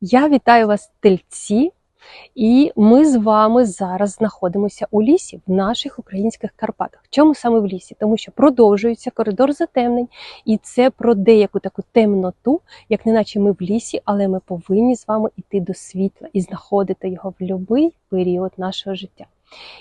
Я вітаю вас, тельці, і ми з вами зараз знаходимося у лісі в наших українських Карпатах. Чому саме в лісі? Тому що продовжується коридор затемнень, і це про деяку таку темноту, як неначе ми в лісі, але ми повинні з вами йти до світла і знаходити його в будь-який період нашого життя.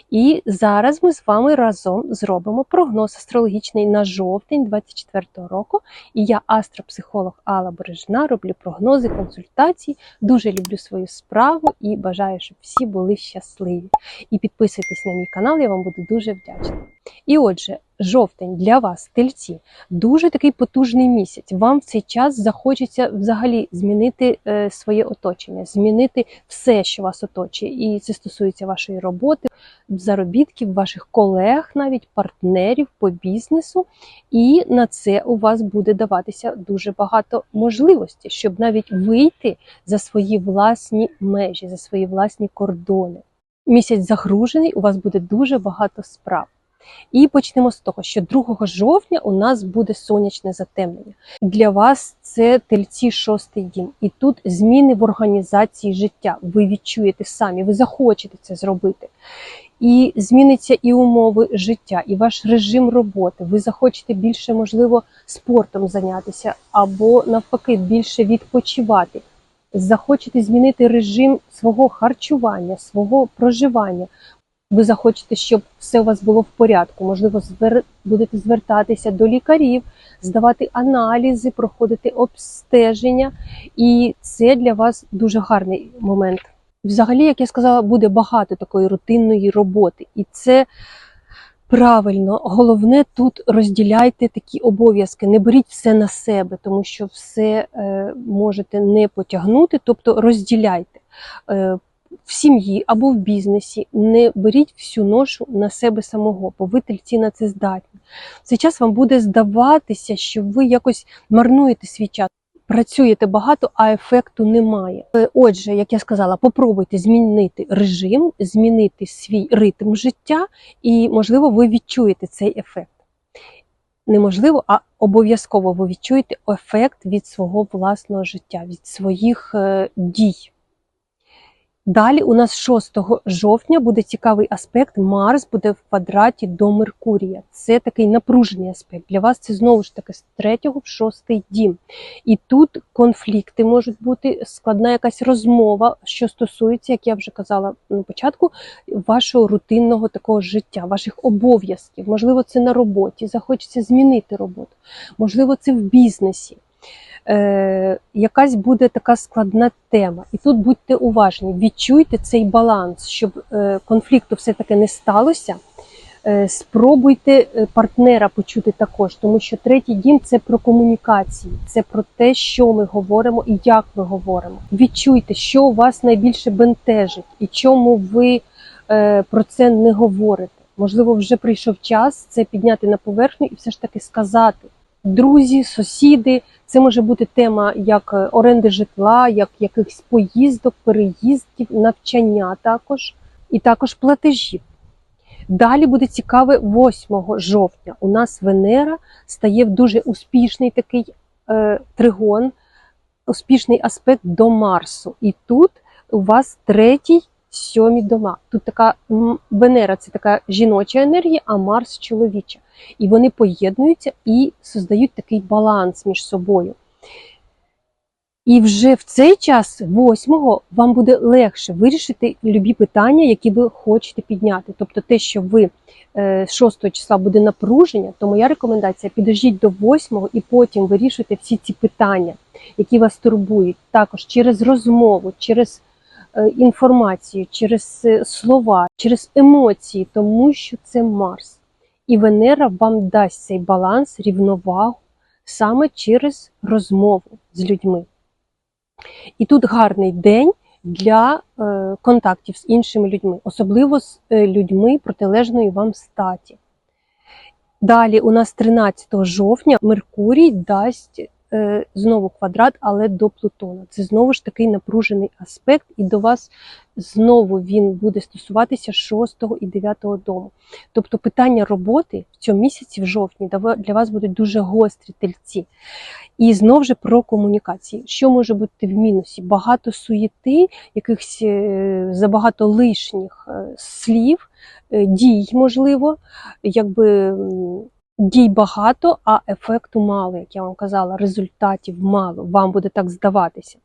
І зараз ми з вами разом зробимо прогноз астрологічний на жовтень 24-го року. І я, астропсихолог Алла Бережна, роблю прогнози, консультації. Дуже люблю свою справу і бажаю, щоб всі були щасливі. І підписуйтесь на мій канал, я вам буду дуже вдячна. І отже, жовтень для вас, тельці, дуже такий потужний місяць. Вам в цей час захочеться взагалі змінити е, своє оточення, змінити все, що вас оточує. І це стосується вашої роботи, заробітків, ваших колег, навіть партнерів по бізнесу. І на це у вас буде даватися дуже багато можливостей, щоб навіть вийти за свої власні межі, за свої власні кордони. Місяць загружений, у вас буде дуже багато справ. І почнемо з того, що 2 жовтня у нас буде сонячне затемнення. Для вас це тельці шостий дім. І тут зміни в організації життя. Ви відчуєте самі, ви захочете це зробити. І зміниться і умови життя, і ваш режим роботи. Ви захочете більше, можливо, спортом зайнятися, або навпаки, більше відпочивати. Захочете змінити режим свого харчування, свого проживання. Ви захочете, щоб все у вас було в порядку. Можливо, звер... будете звертатися до лікарів, здавати аналізи, проходити обстеження, і це для вас дуже гарний момент. Взагалі, як я сказала, буде багато такої рутинної роботи, і це правильно. Головне тут розділяйте такі обов'язки, не беріть все на себе, тому що все е, можете не потягнути, тобто розділяйте. Е, в сім'ї або в бізнесі не беріть всю ношу на себе самого, бо ви тельці на це здатні. В цей час вам буде здаватися, що ви якось марнуєте свій час. Працюєте багато, а ефекту немає. Е, Отже, як я сказала, попробуйте змінити режим, змінити свій ритм життя, і, можливо, ви відчуєте цей ефект. Неможливо, а обов'язково ви відчуєте ефект від свого власного життя, від своїх е, дій. Далі у нас 6 жовтня буде цікавий аспект. Марс буде в квадраті до Меркурія. Це такий напружений аспект. Для вас це знову ж таки з 3 в 6 дім. І тут конфлікти можуть бути, складна якась розмова, що стосується, як я вже казала на початку, вашого рутинного такого життя, ваших обов'язків. Можливо, це на роботі, захочеться змінити роботу, можливо, це в бізнесі е, якась буде така складна тема. І тут будьте уважні, відчуйте цей баланс, щоб е, конфлікту все-таки не сталося. Е, спробуйте е, партнера почути також, тому що третій дім це про комунікації, це про те, що ми говоримо і як ми говоримо. Відчуйте, що вас найбільше бентежить і чому ви е, про це не говорите. Можливо, вже прийшов час це підняти на поверхню і все ж таки сказати. Друзі, сусіди, це може бути тема як е, оренди житла, як якихось поїздок, переїздів, навчання також, і також платежів. Далі буде цікаве 8 жовтня. У нас Венера стає в дуже успішний такий е, тригон, успішний аспект до Марсу. І тут у вас третій, сьомі дома. Тут така Венера це така жіноча енергія, а Марс чоловіча. І вони поєднуються і создають такий баланс між собою. І вже в цей час, 8-го, вам буде легше вирішити любі питання, які ви хочете підняти. Тобто те, що ви 6 числа буде напруження, то моя рекомендація підождіть до 8-го і потім вирішуйте всі ці питання, які вас турбують. Також через розмову, через е, інформацію, через е, слова, через емоції, тому що це Марс. І Венера вам дасть цей баланс, рівновагу саме через розмову з людьми. І тут гарний день для е, контактів з іншими людьми, особливо з е, людьми протилежної вам статі. Далі у нас 13 жовтня Меркурій дасть е, знову квадрат, але до Плутона. Це знову ж такий напружений аспект, і до вас знову він буде стосуватися 6 і 9 дому. Тобто питання роботи в цьому місяці, в жовтні, для вас будуть дуже гострі тельці. І знову ж про комунікації. Що може бути в мінусі? Багато суєти, якихось е, забагато лишніх е, слів, е, дій, можливо, якби дій багато, а ефекту мало, як я вам казала, результатів мало. Вам буде так здаватися.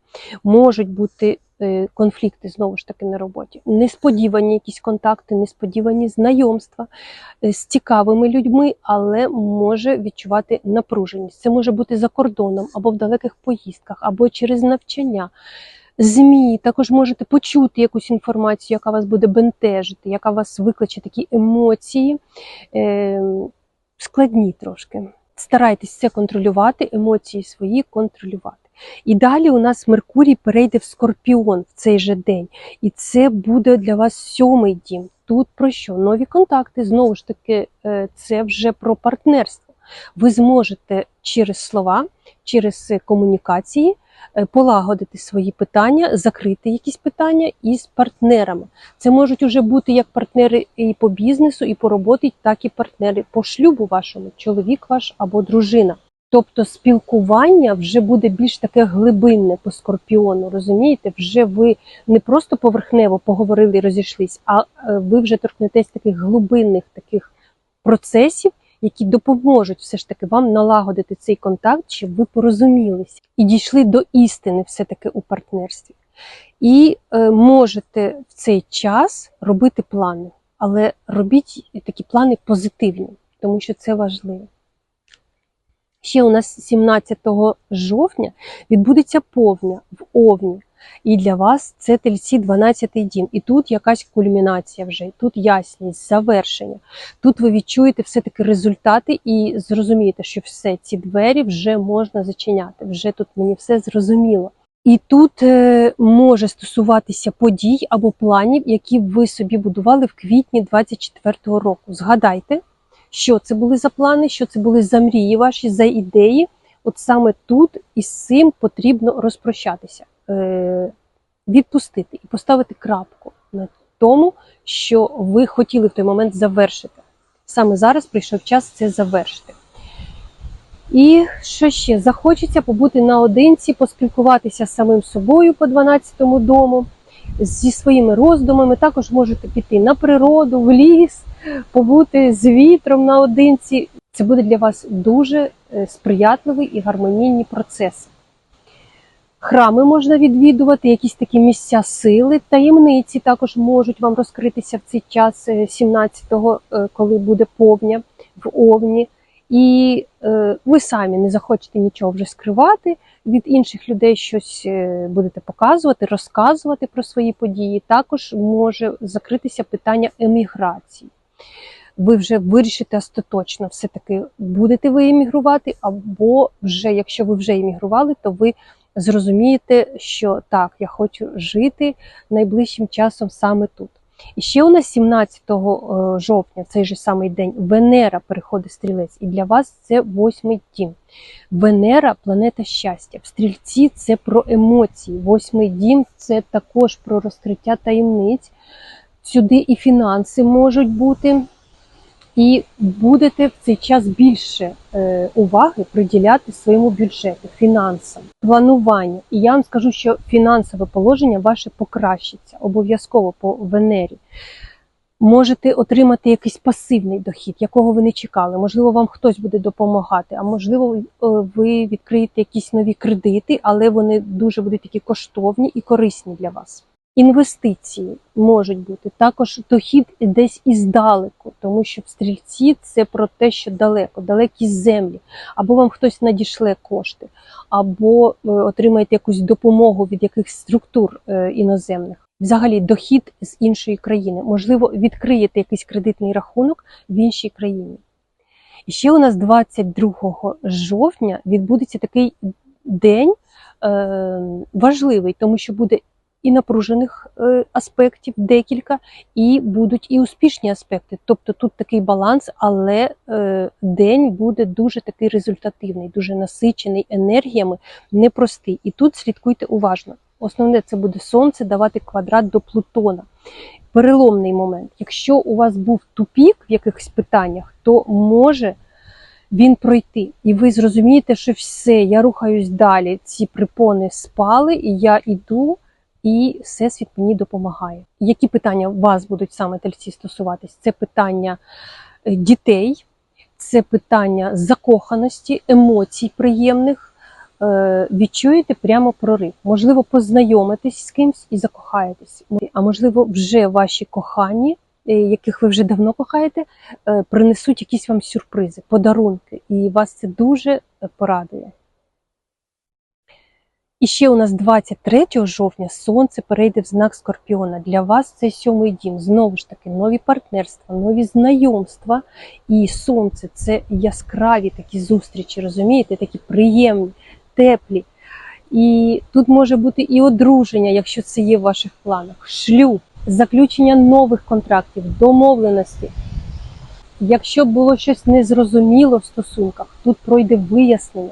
Можуть бути е, конфлікти знову ж таки на роботі, несподівані якісь контакти, несподівані знайомства е, з цікавими людьми, але може відчувати напруженість. Це може бути за кордоном або в далеких поїздках, або через навчання. ЗМІ також можете почути якусь інформацію, яка вас буде бентежити, яка вас викличе такі емоції е, складні трошки. Старайтесь це контролювати, емоції свої контролювати. І далі у нас Меркурій перейде в Скорпіон в цей же день. І це буде для вас сьомий дім. Тут про що? Нові контакти, знову ж таки, е, це вже про партнерство. Ви зможете через слова, через е, комунікації полагодити свої питання, закрити якісь питання із партнерами. Це можуть уже бути як партнери і по бізнесу, і по роботі, так і партнери по шлюбу вашому, чоловік ваш або дружина. Тобто спілкування вже буде більш таке глибинне по скорпіону, розумієте? Вже ви не просто поверхнево поговорили і розійшлись, а е, ви вже торкнетесь таких глибинних таких процесів, які допоможуть все ж таки вам налагодити цей контакт, щоб ви порозумілися і дійшли до істини все-таки у партнерстві. І е, можете в цей час робити плани, але робіть такі плани позитивні, тому що це важливо. Ще у нас 17 жовтня відбудеться повня в Овні. І для вас це тельці 12-й дім. І тут якась кульмінація вже, тут ясність, завершення. Тут ви відчуєте все-таки результати і зрозумієте, що все, ці двері вже можна зачиняти. Вже тут мені все зрозуміло. І тут е, може стосуватися подій або планів, які ви собі будували в квітні 24-го року. Згадайте, що це були за плани, що це були за мрії ваші, за ідеї. От саме тут із цим потрібно розпрощатися, е, відпустити і поставити крапку на тому, що ви хотіли в той момент завершити. Саме зараз прийшов час це завершити. І що ще? Захочеться побути наодинці, поспілкуватися з самим собою по 12-му дому, зі своїми роздумами. Також можете піти на природу, в ліс, побути з вітром наодинці. Це буде для вас дуже е, сприятливий і гармонійні процеси. Храми можна відвідувати, якісь такі місця сили, таємниці також можуть вам розкритися в цей час е, 17-го, е, коли буде повня в Овні. І е, ви самі не захочете нічого вже скривати від інших людей, щось е, будете показувати, розказувати про свої події. Також може закритися питання еміграції. Ви вже вирішите остаточно, все-таки будете ви емігрувати, або вже, якщо ви вже емігрували, то ви зрозумієте, що так, я хочу жити найближчим часом саме тут. І ще у нас 17 жовтня, в цей же самий день, Венера переходить стрілець, і для вас це восьмий дім. Венера планета щастя. В стрільці це про емоції. Восьмий дім це також про розкриття таємниць. Сюди і фінанси можуть бути. І будете в цей час більше е, уваги приділяти своєму бюджету, фінансам, плануванню. І я вам скажу, що фінансове положення ваше покращиться обов'язково по Венері. Можете отримати якийсь пасивний дохід, якого ви не чекали. Можливо, вам хтось буде допомагати, а можливо, е, ви відкриєте якісь нові кредити, але вони дуже будуть такі коштовні і корисні для вас. Інвестиції можуть бути також дохід десь іздалеку, тому що в стрільці це про те, що далеко, далекі землі, або вам хтось надішле кошти, або е, отримаєте якусь допомогу від якихось структур е, іноземних. Взагалі, дохід з іншої країни. Можливо, відкриєте якийсь кредитний рахунок в іншій країні. І ще у нас 22 жовтня відбудеться такий день е, важливий, тому що буде і напружених е, аспектів, декілька, і будуть і успішні аспекти. Тобто тут такий баланс, але е, день буде дуже такий результативний, дуже насичений енергіями, непростий. І тут слідкуйте уважно. Основне це буде сонце давати квадрат до Плутона. Переломний момент. Якщо у вас був тупік в якихось питаннях, то може він пройти. І ви зрозумієте, що все, я рухаюсь далі. Ці припони спали, і я йду, і всесвіт мені допомагає. Які питання вас будуть саме тельці стосуватись? Це питання е, дітей, це питання закоханості, емоцій приємних. Е, Відчуєте прямо прорив. Можливо, познайомитесь з кимсь і закохаєтесь. А можливо, вже ваші кохані, е, яких ви вже давно кохаєте, принесуть якісь вам сюрпризи, подарунки, і вас це дуже порадує. І ще у нас 23 жовтня сонце перейде в знак Скорпіона. Для вас це сьомий дім. Знову ж таки, нові партнерства, нові знайомства. І сонце це яскраві такі зустрічі, розумієте, такі приємні, теплі. І тут може бути і одруження, якщо це є в ваших планах, шлюб, заключення нових контрактів, домовленості. Якщо було щось незрозуміло в стосунках, тут пройде вияснення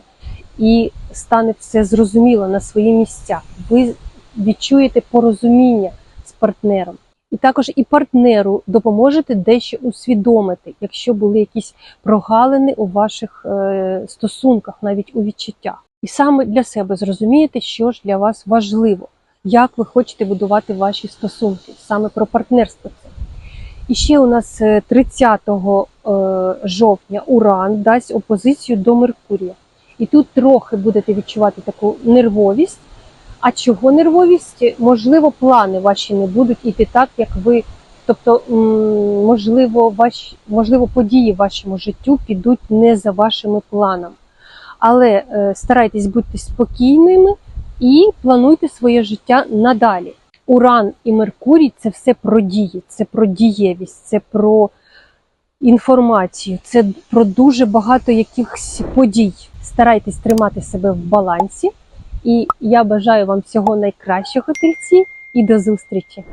і стане все зрозуміло на свої місця. Ви відчуєте порозуміння з партнером. І також і партнеру допоможете дещо усвідомити, якщо були якісь прогалини у ваших е, стосунках, навіть у відчуттях. І саме для себе зрозумієте, що ж для вас важливо, як ви хочете будувати ваші стосунки, саме про партнерство. І ще у нас е, 30 е, жовтня Уран дасть опозицію до Меркурія. І тут трохи будете відчувати таку нервовість. А чого нервовість? Можливо, плани ваші не будуть іти так, як ви. Тобто, можливо, ваші, можливо, події в вашому життю підуть не за вашими планами. Але е, старайтесь бути спокійними і плануйте своє життя надалі. Уран і Меркурій це все про дії, це про дієвість, це про інформацію, це про дуже багато якихось подій. Старайтесь тримати себе в балансі. І я бажаю вам всього найкращого тельці і до зустрічі!